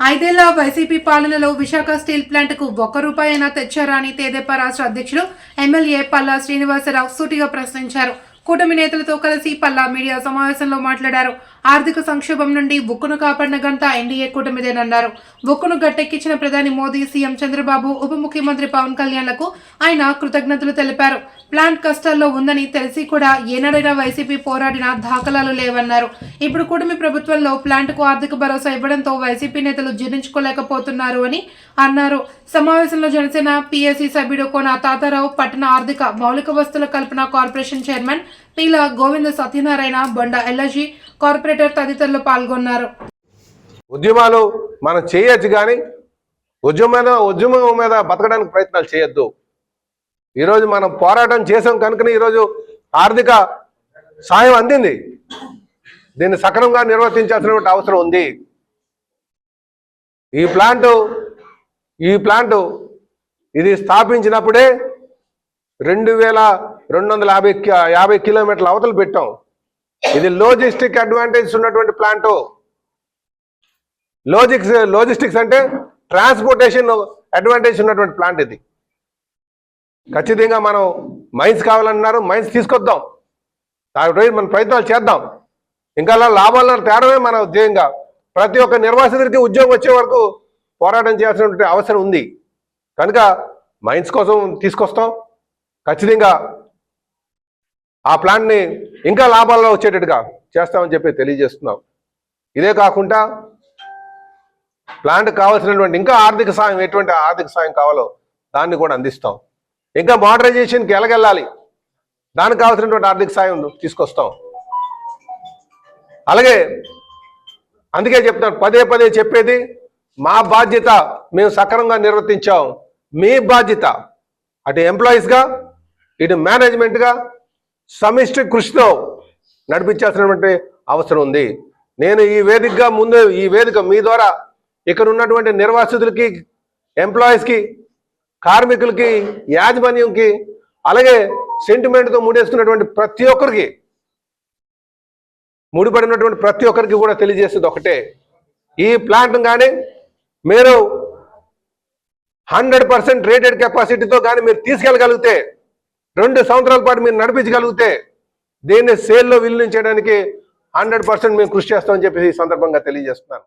ఐదేళ్ళ వైసీపీ పాలనలో విశాఖ స్టీల్ ప్లాంట్కు ఒక్క రూపాయైనా తెచ్చారని తెచ్చారా అని తెదేపా రాష్ట్ర అధ్యక్షులు ఎమ్మెల్యే పల్లా శ్రీనివాసరావు సూటిగా ప్రశ్నించారు. కూటమి నేతలతో కలిసి పల్లా మీడియా సమావేశంలో మాట్లాడారు. ఆర్థిక సంక్షోభం నుండి బుక్కును కాపాడిన ఘనత ఎన్డీఏ కూటమిదేనన్నారు. బుక్కును గట్టెక్కించిన ప్రధాని మోదీ సీఎం చంద్రబాబు ఉప ముఖ్యమంత్రి పవన్ కళ్యాణ్లకు ఆయన కృతజ్ఞతలు తెలిపారు. ప్లాంట్ కష్టాల్లో ఉందని తెలిసి కూడా ఏనాడైనా వైసీపీ పోరాడిన దాఖలాలు లేవన్నారు. ఇప్పుడు కూటమి ప్రభుత్వంలో ప్లాంట్కు ఆర్థిక భరోసా ఇవ్వడంతో వైసీపీ నేతలు జీర్ణించుకోలేకపోతున్నారు అని అన్నారు. సమావేశంలో జనసేన పిఎస్సి సభ్యుడు కోన తాతారావు పట్టణ ఆర్థిక మౌలిక వస్తువుల కల్పన కార్పొరేషన్ చైర్మన్ ఇలా గోవింద సత్యనారాయణ బొండ ఎల్లజీ కార్పొరేటర్ తదితరులు పాల్గొన్నారు. ఉద్యమాలు మనం చేయొచ్చు కానీ ఉద్యమం మీద ఉద్యమం మీద బతకడానికి ప్రయత్నాలు చేయొద్దు. ఈరోజు మనం పోరాటం చేసాం కనుకనే ఈరోజు ఆర్థిక సాయం అందింది. దీన్ని సక్రమంగా నిర్వర్తించాల్సినటువంటి అవసరం ఉంది. ఈ ప్లాంటు ఈ ప్లాంటు ఇది స్థాపించినప్పుడే రెండు వేల రెండు వందల యాభై యాభై కిలోమీటర్ల అవతలు పెట్టాం. ఇది లోజిస్టిక్ అడ్వాంటేజ్ ఉన్నటువంటి ప్లాంటు లోజిక్స్ లోజిస్టిక్స్ అంటే ట్రాన్స్పోర్టేషన్ అడ్వాంటేజ్ ఉన్నటువంటి ప్లాంట్ ఇది. ఖచ్చితంగా మనం మైన్స్ కావాలన్నారు మైన్స్ తీసుకొద్దాం. దాని మన ప్రయత్నాలు చేద్దాం. ఇంకా అలా లాభాలను తేడమే మన ధ్యేయంగా ప్రతి ఒక్క నిర్వాసితుడికి ఉద్యోగం వచ్చే వరకు పోరాటం చేయాల్సినటువంటి అవసరం ఉంది. కనుక మైన్స్ కోసం తీసుకొస్తాం. ఖచ్చితంగా ఆ ప్లాంట్ని ఇంకా లాభాల్లో వచ్చేటట్టుగా చేస్తామని చెప్పి తెలియజేస్తున్నాం. ఇదే కాకుండా ప్లాంట్ కావాల్సినటువంటి ఇంకా ఆర్థిక సాయం ఎటువంటి ఆర్థిక సాయం కావాలో దాన్ని కూడా అందిస్తాం. ఇంకా మోడరైజేషన్కి ఎలాగెళ్ళాలి? దానికి కావాల్సినటువంటి ఆర్థిక సాయం తీసుకొస్తాం. అలాగే అందుకే చెప్తాను పదే పదే చెప్పేది మా బాధ్యత మేము సక్రమంగా నిర్వర్తించాం. మీ బాధ్యత. అటు ఎంప్లాయీస్గా ఇటు మేనేజ్మెంట్గా సమిష్టి కృషితో నడిపించాల్సినటువంటి అవసరం ఉంది. నేను ఈ వేదికగా ముందు ఈ వేదిక మీ ద్వారా ఇక్కడ ఉన్నటువంటి నిర్వాసితులకి ఎంప్లాయీస్కి కార్మికులకి యాజమాన్యంకి అలాగే సెంటిమెంట్తో ముడేసుకున్నటువంటి ప్రతి ఒక్కరికి ముడిపడినటువంటి ప్రతి ఒక్కరికి కూడా తెలియజేసేది ఒకటే. ఈ ప్లాంట్ కానీ మీరు హండ్రెడ్ పర్సెంట్ రేటెడ్ కెపాసిటీతో కానీ మీరు తీసుకెళ్ళగలిగితే రెండు సంవత్సరాల పాటు మీరు నడిపించగలిగితే దీన్ని సేల్లో విలీనం చేయడానికి హండ్రెడ్ పర్సెంట్ మేము కృషి చేస్తామని చెప్పేసి ఈ సందర్భంగా తెలియజేస్తున్నాను.